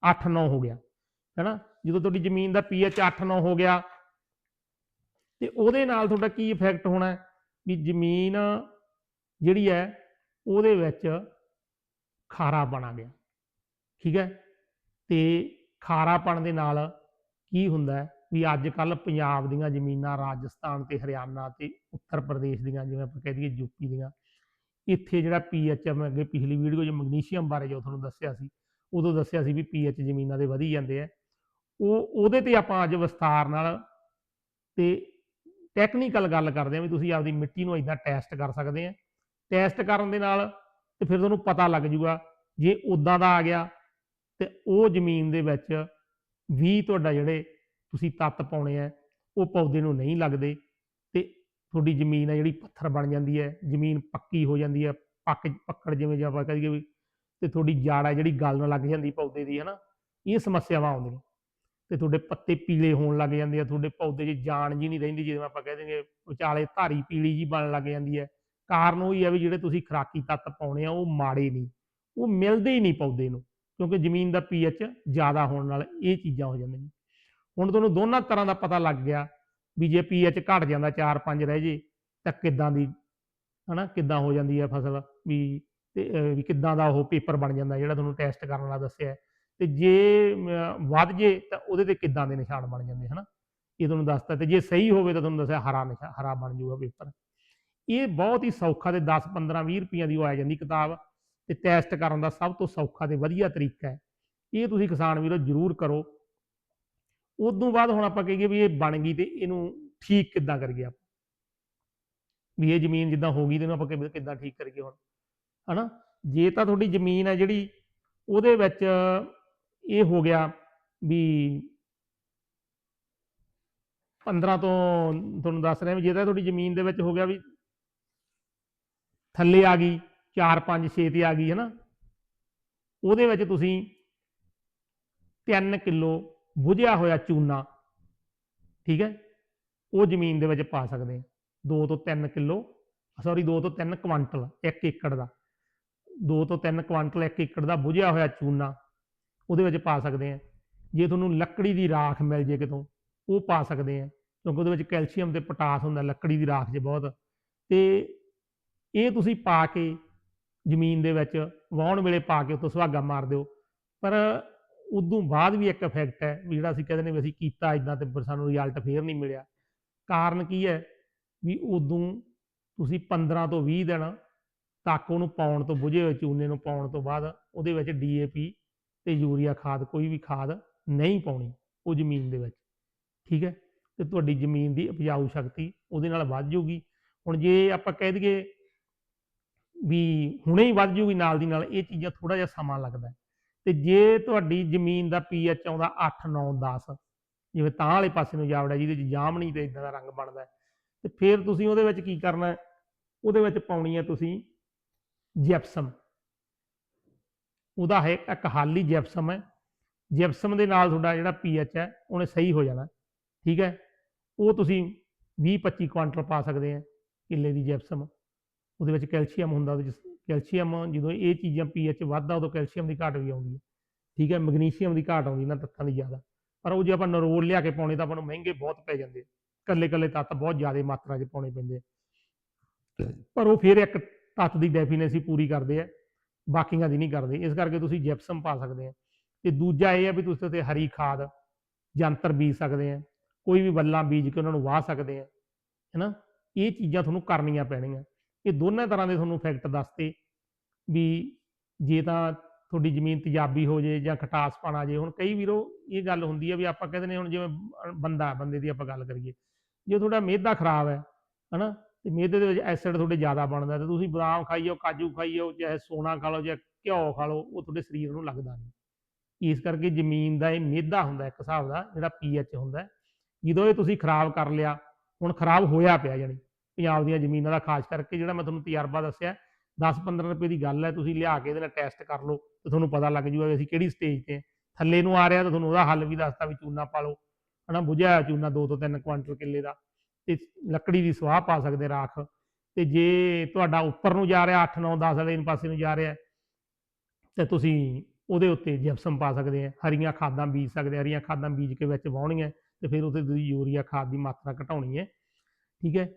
[SPEAKER 1] 8-9 ਹੋ ਗਿਆ। ਹੈਨਾ? ਜਦੋਂ ਤੁਹਾਡੀ ਜ਼ਮੀਨ ਦਾ ਪੀਐਚ 8-9 ਹੋ ਗਿਆ, ਤੇ ਉਹਦੇ ਨਾਲ ਤੁਹਾਡਾ ਕੀ ਇਫੈਕਟ ਹੋਣਾ ਹੈ? ਵੀ ਜ਼ਮੀਨ ਜਿਹੜੀ ਹੈ ਉਹਦੇ ਵਿੱਚ ਖਾਰਾਪਣ ਆ ਗਿਆ। ਠੀਕ ਹੈ? ਤੇ ਖਾਰਾਪਣ ਦੇ ਨਾਲ ਕੀ ਹੁੰਦਾ ਵੀ ਅੱਜ ਕੱਲ ਪੰਜਾਬ ਦੀਆਂ ਜ਼ਮੀਨਾਂ ਰਾਜਸਥਾਨ ਤੇ ਹਰਿਆਣਾ ਤੇ ਉੱਤਰ ਪ੍ਰਦੇਸ਼ ਦੀਆਂ, ਜਿਵੇਂ ਆਪਾਂ ਕਹਿ ਦਈਏ ਯੂਪੀ ਦੀਆਂ। ਇੱਥੇ ਜਿਹੜਾ ਪੀਐਚ ਮੈਂ ਅੱਗੇ ਪਿਛਲੀ ਵੀਡੀਓ 'ਚ ਮੈਗਨੀਸ਼ੀਅਮ ਬਾਰੇ ਜੋ ਤੁਹਾਨੂੰ ਦੱਸਿਆ ਸੀ, ਉਦੋਂ ਦੱਸਿਆ ਸੀ ਵੀ ਪੀਐਚ ਜ਼ਮੀਨਾਂ ਦੇ ਵਧੀ ਜਾਂਦੇ ਆ। ਉਹ, ਉਹਦੇ ਤੇ ਆਪਾਂ ਅੱਜ ਵਿਸਥਾਰ ਨਾਲ ਤੇ ਟੈਕਨੀਕਲ ਗੱਲ ਕਰਦੇ ਆ ਵੀ ਤੁਸੀਂ ਆਪਦੀ ਮਿੱਟੀ ਨੂੰ ਇਦਾਂ ਟੈਸਟ ਕਰ ਸਕਦੇ ਆ। ਟੈਸਟ ਕਰਨ ਦੇ ਨਾਲ ਤੇ ਫਿਰ ਤੁਹਾਨੂੰ ਪਤਾ ਲੱਗ ਜੂਗਾ ਜੇ ਉਦਾਂ ਦਾ ਆ ਗਿਆ ਤੇ ਉਹ ਜ਼ਮੀਨ ਦੇ ਵਿੱਚ ਵੀ ਤੁਹਾਡਾ ਜਿਹੜੇ ਤੁਸੀਂ ਤੱਤ ਪਾਉਣੇ ਆ, ਉਹ ਪੌਦੇ ਨੂੰ ਨਹੀਂ ਲੱਗਦੇ ਤੇ ਤੁਹਾਡੀ ਜ਼ਮੀਨ ਆ ਜਿਹੜੀ ਪੱਥਰ ਬਣ ਜਾਂਦੀ ਹੈ ਜ਼ਮੀਨ ਪੱਕੀ ਹੋ ਜਾਂਦੀ ਹੈ ਪੱਕ ਪੱਕੜ ਜਿਵੇਂ ਜੇ ਆਪਾਂ ਕਹੀਏ ਵੀ ਤੇ ਤੁਹਾਡੀ ਜਾੜ ਆ ਜਿਹੜੀ ਗਲਣ ਲੱਗ ਜਾਂਦੀ ਪੌਦੇ ਦੀ ਹਨਾ, ਇਹ ਸਮੱਸਿਆਵਾਂ ਆਉਂਦੀਆਂ। ਤੇ ਤੁਹਾਡੇ ਪੱਤੇ ਪੀਲੇ ਹੋਣ ਲੱਗ ਜਾਂਦੇ ਆ, ਤੁਹਾਡੇ ਪੌਦੇ 'ਚ ਜਾਨ ਜੀ ਨਹੀਂ ਰਹਿੰਦੀ, ਜਿਵੇਂ ਆਪਾਂ ਕਹਿ ਦਿੰਦੇ ਵਿਚਾਲੇ ਧਾਰੀ ਪੀਲੀ ਜੀ ਬਣਨ ਲੱਗ ਜਾਂਦੀ ਹੈ। ਕਾਰਨ ਉਹ ਹੀ ਹੈ ਵੀ ਜਿਹੜੇ ਤੁਸੀਂ ਖਰਾਕੀ ਤੱਤ ਪਾਉਣੇ ਆ, ਉਹ ਮਾੜੇ ਨਹੀਂ, ਉਹ ਮਿਲਦੇ ਹੀ ਨਹੀਂ ਪੌਦੇ ਨੂੰ, ਕਿਉਂਕਿ ਜ਼ਮੀਨ ਦਾ ਪੀਐਚ ਜ਼ਿਆਦਾ ਹੋਣ ਨਾਲ ਇਹ ਚੀਜ਼ਾਂ ਹੋ ਜਾਂਦੀਆਂ ਹੁਣ ਤੁਹਾਨੂੰ ਦੋਨਾਂ ਤਰ੍ਹਾਂ ਦਾ ਪਤਾ ਲੱਗ ਗਿਆ ਵੀ ਜੇ ਪੀਐਚ ਘਟ ਜਾਂਦਾ 4-5 ਰਹਿ ਜੇ, ਤਾਂ ਕਿੱਦਾਂ ਦੀ, ਹਨਾ, ਕਿੱਦਾਂ ਹੋ ਜਾਂਦੀ ਹੈ ਫਸਲ ਵੀ, ਤੇ ਵੀ ਕਿੱਦਾਂ ਦਾ ਉਹ ਪੇਪਰ ਬਣ ਜਾਂਦਾ, ਜਿਹੜਾ ਤੁਹਾਨੂੰ ਟੈਸਟ ਕਰਨ ਵਾਲਾ ਦੱਸਿਆ ਤੇ ਜੇ ਵੱਧ ਜੇ ਤਾਂ ਉਹਦੇ ਤੇ ਕਿੱਦਾਂ ਦੇ ਨਿਸ਼ਾਨ ਬਣ ਜਾਂਦੇ, ਹਨਾ? ਇਹ ਤੁਹਾਨੂੰ ਦੱਸਤਾ ਤੇ ਜੇ ਸਹੀ ਹੋਵੇ ਤਾਂ ਤੁਹਾਨੂੰ ਦੱਸਿਆ ਹਰਾ ਨਿਸ਼ਾਨ ਹਰਾ ਬਣ ਜਾਊਗਾ ਪੇਪਰ। ਇਹ ਬਹੁਤ ਹੀ ਸੌਖਾ ਤੇ 10 15 20 ਰੁਪਈਆਂ ਦੀ ਉਹ ਆ ਜਾਂਦੀ ਕਿਤਾਬ ਤੇ ਟੈਸਟ ਕਰਨ ਦਾ ਸਭ ਤੋਂ ਸੌਖਾ ਤੇ ਵਧੀਆ ਤਰੀਕਾ ਹੈ। ਇਹ ਤੁਸੀਂ ਕਿਸਾਨ ਵੀਰੋ ਜ਼ਰੂਰ ਕਰੋ। ਉਦੋਂ ਬਾਅਦ ਹੁਣ ਆਪਾਂ ਕਹੀਏ ਵੀ ਇਹ ਬਣ ਗਈ ਤੇ ਇਹਨੂੰ ਠੀਕ ਕਿੱਦਾਂ ਕਰੀਏ ਆਪਾਂ? ਵੀ ਇਹ ਜ਼ਮੀਨ ਜਿੱਦਾਂ ਹੋ ਗਈ ਤੇ ਇਹਨੂੰ ਆਪਾਂ ਕਿਵੇਂ- ਕਿੱਦਾਂ ਠੀਕ ਕਰੀਏ ਹੁਣ? ਹਨਾ? ਜੇ ਤਾਂ ਤੁਹਾਡੀ ਜ਼ਮੀਨ ਹੈ ਜਿਹੜੀ ਉਹਦੇ ਵਿੱਚ ਇਹ ਹੋ ਗਿਆ ਵੀ 15 ਤੋਂ ਤੁਹਾਨੂੰ ਦੱਸ ਰਿਹਾ ਵੀ ਜੇ ਤਾਂ ਤੁਹਾਡੀ ਜ਼ਮੀਨ ਦੇ ਵਿੱਚ ਹੋ ਗਿਆ ਵੀ ਥੱਲੇ ਆ ਗਈ 4 5 6 ਤੇ ਆ ਗਈ ਹੈ ਨਾ ਉਹਦੇ ਵਿੱਚ ਤੁਸੀਂ 3 ਕਿਲੋ ਬੁਝਿਆ ਹੋਇਆ ਚੂਨਾ, ਠੀਕ ਹੈ? ਉਹ ਜ਼ਮੀਨ ਦੇ ਵਿੱਚ ਪਾ ਸਕਦੇ ਆ 2 ਤੋਂ 3 ਕਿਲੋ ਸੌਰੀ 2 ਤੋਂ 3 ਕੁਆਂਟਲ 1 ਏਕੜ ਦਾ। 2 ਤੋਂ 3 ਕੁਆਂਟਲ 1 ਏਕੜ ਦਾ ਬੁਝਿਆ ਹੋਇਆ ਚੂਨਾ ਉਹਦੇ ਵਿੱਚ ਪਾ ਸਕਦੇ ਆ। ਜੇ ਤੁਹਾਨੂੰ ਲੱਕੜੀ ਦੀ ਰਾਖ ਮਿਲ ਜੇ ਕਿਤੋਂ, ਉਹ ਪਾ ਸਕਦੇ ਆ, ਕਿਉਂਕਿ ਉਹਦੇ ਵਿੱਚ ਕੈਲਸ਼ੀਅਮ ਤੇ ਪੋਟਾਸ ਹੁੰਦਾ, ਲੱਕੜੀ ਦੀ ਰਾਖ 'ਚ ਬਹੁਤ। ਤੇ ਇਹ ਤੁਸੀਂ ਪਾ ਕੇ ਜ਼ਮੀਨ ਦੇ ਵਿੱਚ ਵਾਹੁਣ ਵੇਲੇ ਪਾ ਕੇ ਉੱਤੋਂ ਸੁਹਾਗਾ ਮਾਰ ਦਿਓ। ਪਰ ਉਦੋਂ ਬਾਅਦ ਵੀ ਇੱਕ ਇਫੈਕਟ ਹੈ ਵੀ ਜਿਹੜਾ ਅਸੀਂ ਕਹਿੰਦੇ ਨੇ ਵੀ ਅਸੀਂ ਕੀਤਾ ਇਦਾਂ ਤੇ ਪਰ ਸਾਨੂੰ ਰਿਜ਼ਲਟ ਫੇਰ ਨਹੀਂ ਮਿਲਿਆ। ਕਾਰਨ ਕੀ ਹੈ ਵੀ ਉਦੋਂ ਤੁਸੀਂ 15 ਤੋਂ 20 ਦਿਨ ਤੱਕ ਉਹਨੂੰ ਪਾਉਣ ਤੋਂ ਬੁਝੇ ਹੋਏ ਚੂਨੇ ਨੂੰ ਪਾਉਣ ਤੋਂ ਬਾਅਦ ਉਹਦੇ ਵਿੱਚ ਡੀਏਪੀ ਤੇ ਯੂਰੀਆ ਖਾਦ, ਕੋਈ ਵੀ ਖਾਦ ਨਹੀਂ ਪਾਉਣੀ ਉਹ ਜ਼ਮੀਨ ਦੇ ਵਿੱਚ, ਠੀਕ ਹੈ? ਤੇ ਤੁਹਾਡੀ ਜ਼ਮੀਨ ਦੀ ਉਪਜਾਊ ਸ਼ਕਤੀ ਉਹਦੇ ਨਾਲ ਵੱਧ ਜੂਗੀ ਹੁਣ ਜੇ ਆਪਾਂ ਕਹਿ ਦਈਏ ਵੀ ਹੁਣੇ ਹੀ ਵੱਧ ਜੂਗੀ ਨਾਲ ਦੀ ਨਾਲ, ਇਹ ਚੀਜ਼ਾਂ ਥੋੜਾ ਜਿਹਾ ਸਮਾਂ ਲੱਗਦਾ ਤੇ ਜੇ ਤੁਹਾਡੀ ਜ਼ਮੀਨ ਦਾ ਪੀਐਚ ਆਉਂਦਾ 8 9 10 ਜਿਵੇਂ ਤਾਂ ਵਾਲੇ ਪਾਸੇ ਨੂੰ ਜਾਵੜਾ ਜਿਹਦੇ ਚ ਜਾਮਣੀ ਤੇ ਇਦਾਂ ਦਾ ਰੰਗ ਬਣਦਾ ਤੇ ਫਿਰ ਤੁਸੀਂ ਉਹਦੇ ਵਿੱਚ ਕੀ ਕਰਨਾ ਉਹਦੇ ਵਿੱਚ ਪਾਉਣੀ ਹੈ ਤੁਸੀਂ ਜਿਪਸਮ। ਉਹਦਾ ਹੈ ਇੱਕ ਹਾਲੀ ਜਿਪਸਮ ਹੈ। ਜਿਪਸਮ ਦੇ ਨਾਲ ਤੁਹਾਡਾ ਜਿਹੜਾ ਪੀਐਚ ਹੈ ਉਹਨੇ ਸਹੀ ਹੋ ਜਾਣਾ। ਠੀਕ ਹੈ? ਉਹ ਤੁਸੀਂ 20 25 ਕੁਆਂਟਲ ਪਾ ਸਕਦੇ ਆ ਕਿੱਲੇ ਦੀ ਜਿਪਸਮ। ਉਹਦੇ ਵਿੱਚ ਕੈਲਸ਼ੀਅਮ ਹੁੰਦਾ ਉਹਦੇ ਵਿੱਚ ਕੈਲਸ਼ੀਅਮ ਜਦੋਂ ਇਹ ਚੀਜ਼ਾਂ ਪੀਐਚ ਵੱਧਦਾ ਉਦੋਂ ਕੈਲਸ਼ੀਅਮ ਦੀ ਘਾਟ ਵੀ ਆਉਂਦੀ ਹੈ। ਠੀਕ ਹੈ? ਮੈਗਨੀਸ਼ੀਅਮ ਦੀ ਘਾਟ ਆਉਂਦੀ ਇਹਨਾਂ ਤੱਤਾਂ ਦੀ ਜ਼ਿਆਦਾ। ਪਰ ਉਹ ਜੇ ਆਪਾਂ ਨਰੋਲ ਲਿਆ ਕੇ ਪਾਉਣੇ ਤਾਂ ਆਪਾਂ ਨੂੰ ਮਹਿੰਗੇ ਬਹੁਤ ਪੈ ਜਾਂਦੇ ਕੱਲੇ ਕੱਲੇ ਤੱਤ ਬਹੁਤ ਜ਼ਿਆਦਾ ਮਾਤਰਾ 'ਚ ਪਾਉਣੇ ਪੈਂਦੇ। ਪਰ ਉਹ ਫਿਰ ਇੱਕ ਤੱਤ ਦੀ ਡੈਫੀਨੇਸੀ ਪੂਰੀ ਕਰਦੇ ਆ। ਬਾਕੀਆਂ ਦੀ ਨਹੀਂ ਕਰਦੇ। ਇਸ ਕਰਕੇ ਤੁਸੀਂ ਜਿਪਸਮ ਪਾ ਸਕਦੇ ਆ। ਤੇ ਦੂਜਾ ਇਹ ਆ ਵੀ ਤੁਸੀਂ ਉੱਤੇ ਹਰੀ ਖਾਦ, ਜੰਤਰ ਬੀਜ ਸਕਦੇ ਆ। ਕੋਈ ਵੀ ਬੱਲਾਂ ਬੀਜ ਕੇ ਉਹਨਾਂ ਨੂੰ ਵਾਹ ਸਕਦੇ ਆ, ਹੈਨਾ? ਇਹ ਚੀਜ਼ਾਂ ਤੁਹਾਨੂੰ ਕਰਨੀਆਂ ਪੈਣੀਆਂ। ਇਹ ਦੋਨਾਂ ਤਰ੍ਹਾਂ ਦੇ ਤੁਹਾਨੂੰ ਫੈਕਟ ਦੱਸਤੇ ਵੀ ਜੇ ਤਾਂ ਤੁਹਾਡੀ ਜ਼ਮੀਨ ਤੇਜ਼ਾਬੀ ਹੋ ਜੇ ਜਾਂ ਖਟਾਸ ਪਾਣਾ ਜੇ। ਹੁਣ ਕਈ ਵੀਰੋ ਇਹ ਗੱਲ ਹੁੰਦੀ ਹੈ ਵੀ ਆਪਾਂ ਕਹਿੰਦੇ ਨੇ ਹੁਣ ਜਿਵੇਂ ਬੰਦਾ, ਬੰਦੇ ਦੀ ਆਪਾਂ ਗੱਲ ਕਰੀਏ। ਜੇ ਤੁਹਾਡਾ ਮਿਹਦਾ ਖਰਾਬ ਹੈ, ਹਨਾ? ਤੇ ਮਿਹਦੇ ਦੇ ਵਿੱਚ ਐਸਿਡ ਤੁਹਾਡੇ ਜ਼ਿਆਦਾ ਬਣਦਾ ਤੇ ਤੁਸੀਂ ਬਦਾਮ ਖਾਈ ਜਾਓ ਕਾਜੂ ਖਾਈ ਜਾਓ ਚਾਹੇ ਸੋਨਾ ਖਾ ਲਓ ਜਾਂ ਘਿਓ ਖਾ ਲਓ, ਉਹ ਤੁਹਾਡੇ ਸਰੀਰ ਨੂੰ ਲੱਗਦਾ ਨਹੀਂ। ਇਸ ਕਰਕੇ ਜ਼ਮੀਨ ਦਾ ਇਹ ਮਿਹਦਾ ਹੁੰਦਾ ਇੱਕ ਹਿਸਾਬ ਦਾ, ਜਿਹੜਾ ਪੀਐਚ ਹੁੰਦਾ। ਜਦੋਂ ਇਹ ਤੁਸੀਂ ਖਰਾਬ ਕਰ ਲਿਆ, ਹੁਣ ਖਰਾਬ ਹੋਇਆ ਪਿਆ ਜਾਣੀ, ਪੰਜਾਬ ਦੀਆਂ ਜ਼ਮੀਨਾਂ ਦਾ ਖਾਸ ਕਰਕੇ ਜਿਹੜਾ ਮੈਂ ਤੁਹਾਨੂੰ ਤਜਰਬਾ ਦੱਸਿਆ 10-15 ਰੁਪਏ ਦੀ ਗੱਲ ਹੈ, ਤੁਸੀਂ ਲਿਆ ਕੇ ਇਹਦੇ ਨਾਲ ਟੈਸਟ ਕਰ ਲਓ ਤੇ ਤੁਹਾਨੂੰ ਪਤਾ ਲੱਗ ਜੂਗਾ ਵੀ ਅਸੀਂ ਕਿਹੜੀ ਸਟੇਜ ਤੇ ਥੱਲੇ ਨੂੰ ਆ ਰਿਹਾ ਤਾਂ ਤੁਹਾਨੂੰ ਉਹਦਾ ਹੱਲ ਵੀ ਦੱਸਤਾ ਵੀ ਚੂਨਾ ਪਾ ਲਓ। ਹਨਾ, ਬੁਝਿਆ ਹੋਇਆ ਚੂਨਾ 2 ਤੋਂ 3 ਕੁਇੰਟਲ ਕਿੱਲੇ ਦਾ। ਤੇ ਲੱਕੜੀ ਦੀ ਸਵਾਹ ਪਾ ਸਕਦੇ ਰਾਖ। ਤੇ ਜੇ ਤੁਹਾਡਾ ਉੱਪਰ ਨੂੰ ਜਾ ਰਿਹਾ 8 9 10 ਵਾਲੇ ਪਾਸੇ ਨੂੰ ਜਾ ਰਿਹਾ, ਤੇ ਤੁਸੀਂ ਉਹਦੇ ਉੱਤੇ ਜਿਪਸਮ ਪਾ ਸਕਦੇ ਆ। ਹਰੀਆਂ ਖਾਦਾਂ ਬੀਜ ਸਕਦੇ ਆ। ਹਰੀਆਂ ਖਾਦਾਂ ਬੀਜ ਕੇ ਵਿੱਚ ਵਾਹੁਣੀਆਂ ਤੇ ਫਿਰ ਉੱਤੇ ਤੁਸੀਂ ਯੂਰੀਆ ਖਾਦ ਦੀ ਮਾਤਰਾ ਘਟਾਉਣੀ ਹੈ। ਠੀਕ ਹੈ?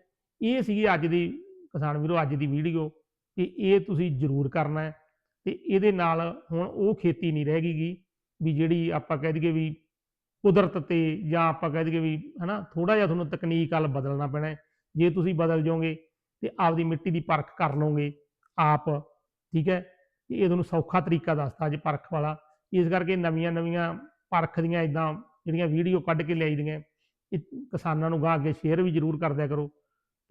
[SPEAKER 1] ਇਹ ਸੀਗੀ ਅੱਜ ਦੀ, ਕਿਸਾਨ ਵੀਰੋ, ਅੱਜ ਦੀ ਵੀਡੀਓ ਕਿ ਇਹ ਤੁਸੀਂ ਜ਼ਰੂਰ ਕਰਨਾ ਹੈ। ਤੇ ਇਹਦੇ ਨਾਲ ਹੁਣ ਉਹ ਖੇਤੀ ਨਹੀਂ ਰਹਿ ਗਈ ਵੀ ਜਿਹੜੀ ਆਪਾਂ ਕਹਿ ਦਈਏ ਵੀ ਕੁਦਰਤ ਤੇ ਜਾਂ ਆਪਾਂ ਕਹਿ ਦਈਏ ਵੀ ਹਨਾ ਥੋੜਾ ਜਿਹਾ ਤੁਹਾਨੂੰ ਤਕਨੀਕ ਵੱਲ ਬਦਲਣਾ ਪੈਣਾ ਹੈ। ਜੇ ਤੁਸੀਂ ਬਦਲ ਜਾਓਗੇ ਤੇ ਆਪਦੀ ਮਿੱਟੀ ਦੀ ਪਰਖ ਕਰ ਲਓਗੇ ਆਪ, ਠੀਕ ਹੈ? ਤੇ ਇਹ ਤੁਹਾਨੂੰ ਸੌਖਾ ਤਰੀਕਾ ਦੱਸਤਾ ਅੱਜ ਪਰਖ ਵਾਲਾ। ਇਸ ਕਰਕੇ ਨਵੀਆਂ ਨਵੀਆਂ ਪਰਖ ਦੀਆਂ ਇਦਾਂ ਜਿਹੜੀਆਂ ਵੀਡੀਓ ਕੱਢ ਕੇ ਲਿਆਈ ਦੀਆਂ, ਇਹ ਕਿਸਾਨਾਂ ਨੂੰ ਗਾਂ ਅੱਗੇ ਸ਼ੇਅਰ ਵੀ ਜ਼ਰੂਰ ਕਰ ਦਿਆ ਕਰੋ।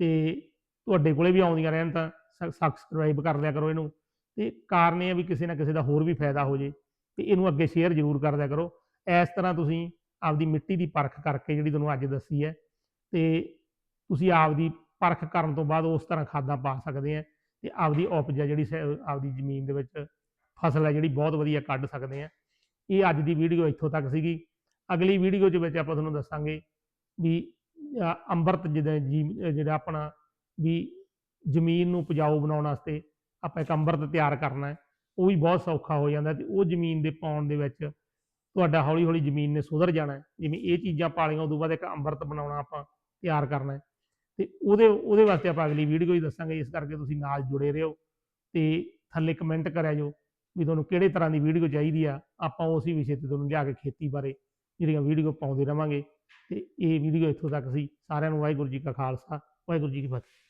[SPEAKER 1] ਤੇ ਤੁਹਾਡੇ ਕੋਲੇ ਵੀ ਆਉਂਦੀਆਂ ਰਹਿਣ ਤਾਂ ਸਬਸਕ੍ਰਾਈਬ ਕਰ ਲਿਆ ਕਰੋ ਇਹਨੂੰ। ਤੇ ਕਾਰਨ ਇਹ ਹੈ ਵੀ ਕਿਸੇ ਨਾ ਕਿਸੇ ਦਾ ਹੋਰ ਵੀ ਫਾਇਦਾ ਹੋ ਜੇ, ਤੇ ਇਹਨੂੰ ਅੱਗੇ ਸ਼ੇਅਰ ਜ਼ਰੂਰ ਕਰ ਦਿਆ ਕਰੋ। ਇਸ ਤਰ੍ਹਾਂ ਤੁਸੀਂ ਆਪਦੀ ਮਿੱਟੀ ਦੀ ਪਰਖ ਕਰਕੇ ਜਿਹੜੀ ਤੁਹਾਨੂੰ ਅੱਜ ਦੱਸੀ ਹੈ ਤੇ ਤੁਸੀਂ ਆਪਦੀ ਪਰਖ ਕਰਨ ਤੋਂ ਬਾਅਦ ਉਸ ਤਰ੍ਹਾਂ ਖਾਦਾਂ ਪਾ ਸਕਦੇ ਆ ਤੇ ਆਪਦੀ ਉਪਜ ਆ ਜਿਹੜੀ ਸ- ਆਪਦੀ ਜ਼ਮੀਨ ਦੇ ਵਿੱਚ ਫਸਲ ਹੈ ਜਿਹੜੀ ਬਹੁਤ ਵਧੀਆ ਕੱਢ ਸਕਦੇ ਆ ਇਹ ਅੱਜ ਦੀ ਵੀਡੀਓ ਇੱਥੋਂ ਤੱਕ ਸੀਗੀ। ਅਗਲੀ ਵੀਡੀਓ ਦੇ ਵਿੱਚ ਆਪਾਂ ਤੁਹਾਨੂੰ ਦੱਸਾਂਗੇ ਵੀ ਅੰਮ੍ਰਿਤ ਜਿਹਦਾ ਜੀ ਜਿਹੜਾ ਆਪਣਾ ਵੀ ਜ਼ਮੀਨ ਨੂੰ ਉਪਜਾਊ ਬਣਾਉਣ ਵਾਸਤੇ ਆਪਾਂ ਇੱਕ ਅੰਮ੍ਰਿਤ ਤਿਆਰ ਕਰਨਾ ਹੈ, ਉਹ ਵੀ ਬਹੁਤ ਸੌਖਾ ਹੋ ਜਾਂਦਾ ਤੇ ਉਹ ਜ਼ਮੀਨ ਦੇ ਪਾਉਣ ਦੇ ਵਿੱਚ ਤੁਹਾਡਾ ਹੌਲੀ ਹੌਲੀ ਜ਼ਮੀਨ ਨੇ ਸੁਧਰ ਜਾਣਾ ਹੈ। ਜਿਵੇਂ ਇਹ ਚੀਜ਼ਾਂ ਪਾਲੀਆਂ ਉਦੋਂ ਬਾਅਦ ਇੱਕ ਅੰਮ੍ਰਿਤ ਬਣਾਉਣਾ ਆਪਾਂ ਤਿਆਰ ਕਰਨਾ ਹੈ। ਤੇ ਉਹਦੇ ਉਹਦੇ ਵਾਸਤੇ ਆਪਾਂ ਅਗਲੀ ਵੀਡੀਓ ਹੀ ਦੱਸਾਂਗੇ, ਇਸ ਕਰਕੇ ਤੁਸੀਂ ਨਾਲ ਜੁੜੇ ਰਹੋ ਤੇ ਥੱਲੇ ਕਮੈਂਟ ਕਰਿਆ ਜੋ ਵੀ ਤੁਹਾਨੂੰ ਕਿਹੜੇ ਤਰ੍ਹਾਂ ਦੀ ਵੀਡੀਓ ਚਾਹੀਦੀ ਆ, ਆਪਾਂ ਉਸੇ ਵਿਸ਼ੇ ਤੇ ਤੁਹਾਨੂੰ ਲਿਆ ਕੇ ਖੇਤੀ ਬਾਰੇ ਜਿਹੜੀਆਂ ਵੀਡੀਓ ਪਾਉਂਦੇ ਰਵਾਂਗੇ। ਤੇ ਇਹ ਵੀਡੀਓ ਇੱਥੋਂ ਤੱਕ ਸੀ। ਸਾਰਿਆਂ ਨੂੰ ਵਾਹਿਗੁਰੂ ਜੀ ਕਾ ਖਾਲਸਾ, ਵਾਹਿਗੁਰੂ ਜੀ ਕੀ ਫਤਿਹ।